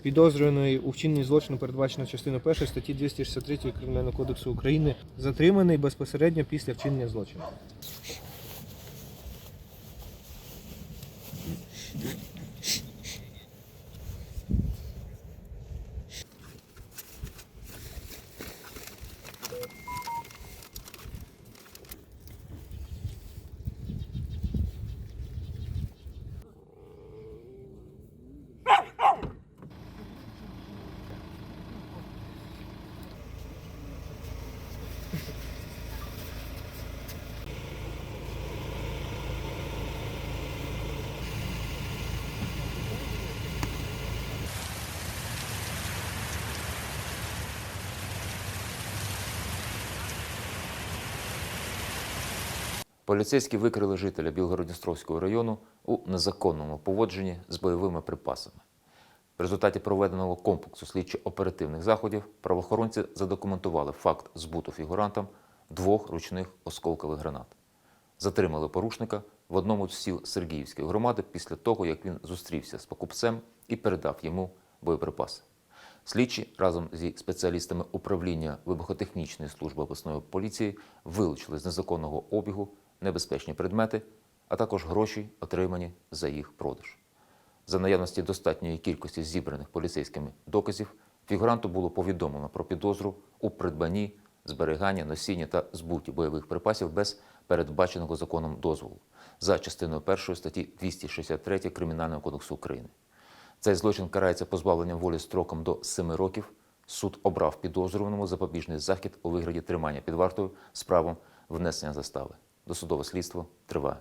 підозрюваний у вчиненні злочину передбачено частиною 1 статті 263 Кримінального кодексу України, затриманий безпосередньо після вчинення злочину. Поліцейські викрили жителя Білгородністровського району у незаконному поводженні з бойовими припасами. В результаті проведеного комплексу слідчо-оперативних заходів правоохоронці задокументували факт збуту фігурантам двох ручних осколкових гранат. Затримали порушника в одному з сіл Сергіївської громади після того, як він зустрівся з покупцем і передав йому боєприпаси. Слідчі разом зі спеціалістами управління вибухотехнічної служби обласної поліції вилучили з незаконного обігу небезпечні предмети, а також гроші, отримані за їх продаж. За наявності достатньої кількості зібраних поліцейськими доказів, фігуранту було повідомлено про підозру у придбанні, зберіганні, носінні та збуті бойових припасів без передбаченого законом дозволу за частиною 1 статті 263 Кримінального кодексу України. Цей злочин карається позбавленням волі строком до 7 років. Суд обрав підозрюваному запобіжний захід у вигляді тримання під вартою з правом внесення застави. Досудове слідство триває.